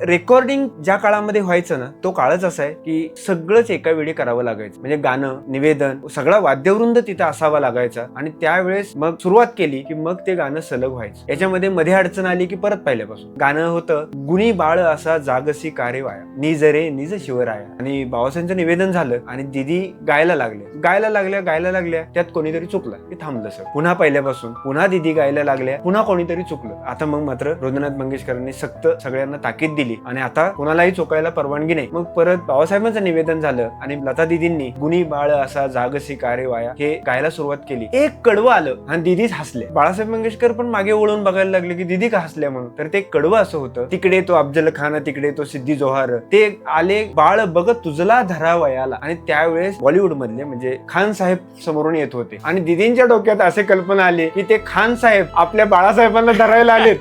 Recording ज्या काळामध्ये व्हायचं ना तो काळच असा आहे की सगळंच एका वेळी करावं लागायचं. म्हणजे गाणं निवेदन सगळा वाद्यवृंद तिथं असावा लागायचा आणि त्यावेळेस मग सुरुवात केली की मग ते गाणं सलग व्हायचं. याच्यामध्ये मध्ये अडचण आली की परत पहिल्यापासून. गाणं होतं गुणी बाळ असा जागसी कारे वाया निज रे निज शिवराया. आणि बाबासाहेबांचं निवेदन झालं आणि दिदी गायला लागले. गायला लागल्या गायला लागल्या त्यात कोणीतरी चुकलं. की थांबलं सर पुन्हा पहिल्यापासून पुन्हा दिदी गायला लागल्या पुन्हा कोणीतरी चुकलं. आता मग मात्र रवींद्रनाथ मंगेशकरांनी सक्त सगळ्यांना ताकीद दिली. आणि आता कोणालाही चुकायला परवानगी नाही. मग परत बाबासाहेबांचं निवेदन झालं आणि लता दिदींनी गुणी बाळ असा जागसी कारे वाया हे गायला सुरुवात केली. एक कडवं आलं आणि दिदीच हसले. बाळासाहेब मंगेशकर पण मागे वळून बघायला लागले की दिदी का हसल्या म्हणून. तर ते कडवं असं होतं. तिकडे तो अफजल खान तिकडे तो सिद्धी जोहार ते आले बाळ बघत तुझला धरावयाला आणि त्यावेळेस बॉलिवूड मधले म्हणजे खान साहेब समोरून येत होते. आणि दिदींच्या डोक्यात असे कल्पना आली की ते खान साहेब आपल्या बाळासाहेबांना धरायला आलेत.